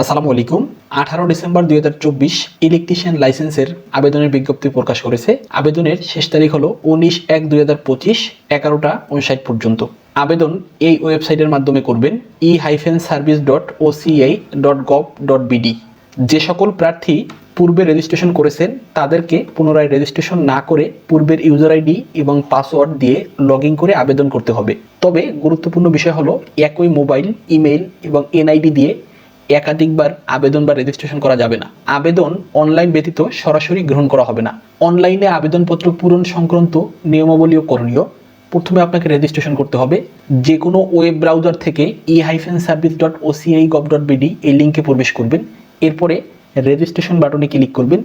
আসসালামু আলাইকুম। আঠারো ডিসেম্বর দুই হাজার চব্বিশ ইলেকট্রিশিয়ান লাইসেন্সের আবেদনের বিজ্ঞপ্তি প্রকাশ করেছে। আবেদনের শেষ তারিখ হলো উনিশ এক দুই হাজার পঁচিশ এগারোটা উনষাট পর্যন্ত। আবেদন এই ওয়েবসাইটের মাধ্যমে করবেন e hyphen service dot OCI dot gov dot BD যে সকল প্রার্থী পূর্বে রেজিস্ট্রেশন করেছেন, তাদেরকে পুনরায় রেজিস্ট্রেশন না করে পূর্বের ইউজার আইডি এবং পাসওয়ার্ড দিয়ে লগ করে আবেদন করতে হবে। তবে গুরুত্বপূর্ণ বিষয় হলো একই মোবাইল ইমেইল এবং এনআইডি দিয়ে একাধিকবার আবেদন বা রেজিস্ট্রেশন করা যাবে না। আবেদন অনলাইন ব্যতীত সরাসরি গ্রহণ করা হবে না। অনলাইনে আবেদনপত্র পূরণ সংক্রান্ত নিয়মাবলী ও করণীয়। প্রথমে আপনাকে রেজিস্ট্রেশন করতে হবে। যে কোনো ওয়েব ব্রাউজার থেকে e hyphen service dot OCI gov dot BD এই লিঙ্কে প্রবেশ করবেন। এরপরে রেজিস্ট্রেশন বাটনে ক্লিক করবেন।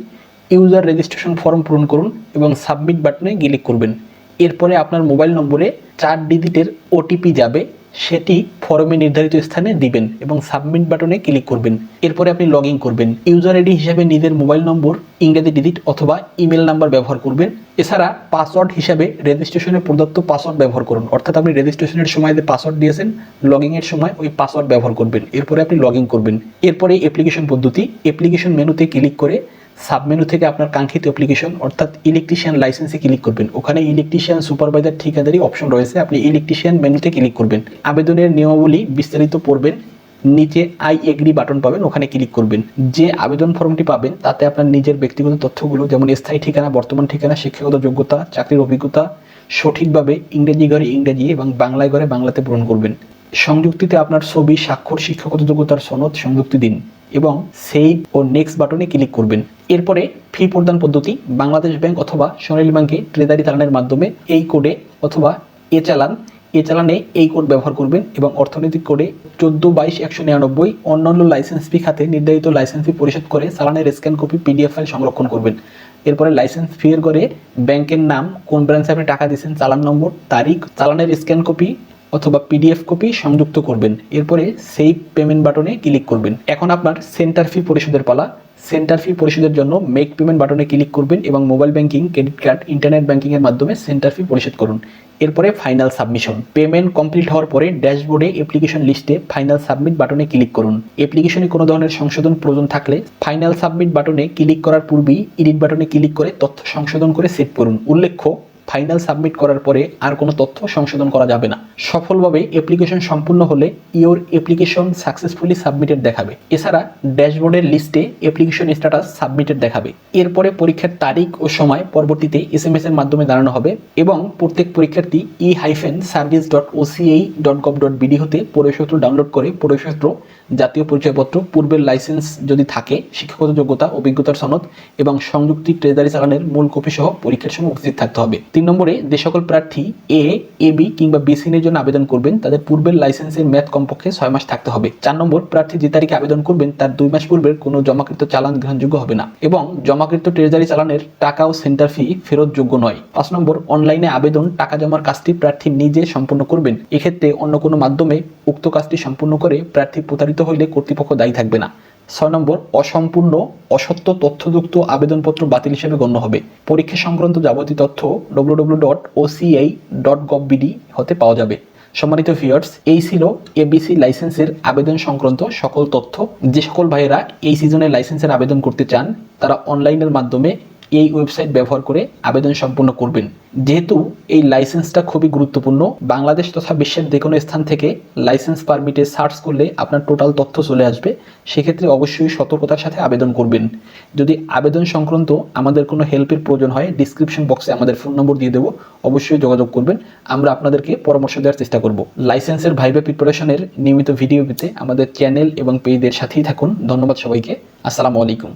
ইউজার রেজিস্ট্রেশন ফর্ম পূরণ করুন এবং সাবমিট বাটনে ক্লিক করবেন। এরপরে আপনার মোবাইল নম্বরে চার ডিজিটের ওটিপি যাবে। সেটি ফর্মে নির্ধারিত স্থানে দিবেন এবং সাবমিট বাটনে ক্লিক করবেন। এরপরে আপনি লগ করবেন। ইউজার আইডি হিসাবে নিজের মোবাইল নম্বর ইংরেজি ডিজিট অথবা ইমেল নাম্বার ব্যবহার করবেন। এছাড়া পাসওয়ার্ড হিসাবে রেজিস্ট্রেশনের প্রদত্ত পাসওয়ার্ড ব্যবহার করুন। অর্থাৎ আপনি রেজিস্ট্রেশনের সময় যে পাসওয়ার্ড দিয়েছেন লগ ইনের সময় ওই পাসওয়ার্ড ব্যবহার করবেন। এরপরে আপনি লগ করবেন। এরপরে অ্যাপ্লিকেশন পদ্ধতি অ্যাপ্লিকেশন মেনুতে ক্লিক করে সাবমেনু থেকে আপনার কাঙ্ক্ষিত অ্যাপ্লিকেশন অর্থাৎ ইলেকট্রিশিয়ান লাইসেন্সে ক্লিক করবেন। ওখানে ইলেকট্রিশিয়ান সুপারভাইজার ঠিকাদারি অপশন রয়েছে। আপনি ইলেকট্রিশিয়ান মেনুতে ক্লিক করবেন। আবেদনের নিয়মাবলী বিস্তারিত পড়বেন। নিচে আই এগ্রি বাটন পাবেন, ওখানে ক্লিক করবেন। যে আবেদন ফর্মটি পাবেন, তাতে আপনার নিজের ব্যক্তিগত তথ্যগুলো, যেমন স্থায়ী ঠিকানা, বর্তমান ঠিকানা, শিক্ষাগত যোগ্যতা, চাকরির অভিজ্ঞতা, সঠিকভাবে ইংরেজি ঘরে ইংরেজি এবং বাংলায় ঘরে বাংলাতে পূরণ করবেন। সংযুক্তিতে আপনার ছবি, স্বাক্ষর, শিক্ষাগত যোগ্যতার সনদ, সংযুক্তি দিন। এবং সেভ ও নেক্সট বাটনে ক্লিক করবেন। এরপরে ফি প্রদান পদ্ধতি, বাংলাদেশ ব্যাংক অথবা সোনালী ব্যাংকে ট্রেজারি চালানের মাধ্যমে এই কোডে অথবা এ চালান। এ চালানে এই কোড ব্যবহার করবেন এবং অর্থনৈতিক কোডে চোদ্দ, বাইশ, একশো নিরানব্বই অন্যান্য লাইসেন্স ফি খাতে নির্ধারিত লাইসেন্স ফি পরিশোধ করে চালানের স্ক্যান কপি পিডিএফ ফাইল সংরক্ষণ করবেন। এরপরে লাইসেন্স ফি এর করে ব্যাংকের নাম, কোন ব্রাঞ্চে আপনি টাকা দিয়েছেন, চালান নম্বর, তারিখ, চালানের স্ক্যান কপি অথবা পিডিএফ কপি সংযুক্ত করবেন। এরপরে সেই পেমেন্ট বাটনে ক্লিক করবেন। এখন আপনার সেন্টার ফি পরিশোধের পালা। সেন্টার ফি পরিশোধের জন্য মেক পেমেন্ট বাটনে ক্লিক করবেন এবং mobile banking credit card internet banking এর মাধ্যমে সেন্টার ফি পরিশোধ করুন। এরপরে ফাইনাল সাবমিশন পেমেন্ট কমপ্লিট হওয়ার পরে ড্যাশবোর্ডে অ্যাপ্লিকেশন লিস্টে ফাইনাল সাবমিট বাটনে ক্লিক করুন। অ্যাপ্লিকেশনে কোনো ধরনের সংশোধন প্রয়োজন থাকলে ফাইনাল সাবমিট বাটনে ক্লিক করার পূর্বেই এডিট বাটনে ক্লিক করে তথ্য সংশোধন করে সেভ করুন। উল্লেখ্য ফাইনাল সাবমিট করার পরে আর কোনো তথ্য সংশোধন করা যাবে না। সফলভাবে অ্যাপ্লিকেশন সম্পূর্ণ হলে ইওর অ্যাপ্লিকেশন সাকসেসফুলি সাবমিটেড দেখাবে। এছাড়া ড্যাশবোর্ডের লিস্টে অ্যাপ্লিকেশন স্ট্যাটাস সাবমিটেড দেখাবে। এরপরে পরীক্ষার তারিখ ও সময় পরবর্তীতে এস এম এর মাধ্যমে দাঁড়ানো হবে এবং প্রত্যেক পরীক্ষার্থী e hyphen service dot OCI dot gov dot BD হতে প্রবেশপত্র ডাউনলোড করে প্রবেশপত্র জাতীয় পরিচয়পত্র, পূর্বের লাইসেন্স যদি থাকে, শিক্ষাগত যোগ্যতা, অভিজ্ঞতার সনদ এবং সংযুক্তি ট্রেজারি চালানের মূল কপি সহ পরীক্ষার সময় উপস্থিত থাকতে হবে। তিন নম্বরে যে সকল প্রার্থী এ এ বি কিংবা বিসিনের জন্য আবেদন করবেন, তাদের পূর্বের লাইসেন্সের মেয়াদ কমপক্ষে ছয় মাস থাকতে হবে। চার নম্বর, প্রার্থী যে তারিখে আবেদন করবেন, তার দুই মাস পূর্বের কোনো জমাকৃত চালান গ্রহণযোগ্য হবে না এবং জমাকৃত ট্রেজারি চালানের টাকা ও সেন্টার ফি ফেরত যোগ্য নয়। পাঁচ নম্বর অনলাইনে আবেদন টাকা জমার কাজটি প্রার্থী নিজে সম্পন্ন করবেন। এক্ষেত্রে অন্য কোনো মাধ্যমে উক্ত কাজটি সম্পূর্ণ করে প্রার্থী প্রতারিত হইলে কর্তৃপক্ষ দায়ী থাকবে না। ছয় নম্বর, অসম্পূর্ণ, অসত্য তথ্যযুক্ত আবেদনপত্র বাতিল হিসেবে গণ্য হবে। পরীক্ষা সংক্রান্ত যাবতীয় তথ্য W dot OCI dot gov BD হতে পাওয়া যাবে। সম্মানিত ভিউয়ার্স এই ছিল এবিসি লাইসেন্সের আবেদন সংক্রান্ত সকল তথ্য। যে সকল ভাইয়েরা এই সিজনে লাইসেন্সের আবেদন করতে চান, তারা অনলাইনের মাধ্যমে এই ওয়েবসাইট ব্যবহার করে আবেদন সম্পন্ন করবেন। যেহেতু এই লাইসেন্সটা খুবই গুরুত্বপূর্ণ, বাংলাদেশ তথা বিশ্বের যে কোনো স্থান থেকে লাইসেন্স পারমিটে সার্চ করলে আপনার টোটাল তথ্য চলে আসবে। সেক্ষেত্রে অবশ্যই সতর্কতার সাথে আবেদন করবেন। যদি আবেদন সংক্রান্ত আমাদের কোনো হেল্পের প্রয়োজন হয় ডিসক্রিপশন বক্সে আমাদের ফোন নম্বর দিয়ে দেবো। অবশ্যই যোগাযোগ করবেন। আমরা আপনাদেরকে পরামর্শ দেওয়ার চেষ্টা করব। লাইসেন্সের ভাইভে প্রিপারেশনের নিয়মিত ভিডিও পেতে আমাদের চ্যানেল এবং পেজের সাথেই থাকুন। ধন্যবাদ সবাইকে। আসসালামু আলাইকুম।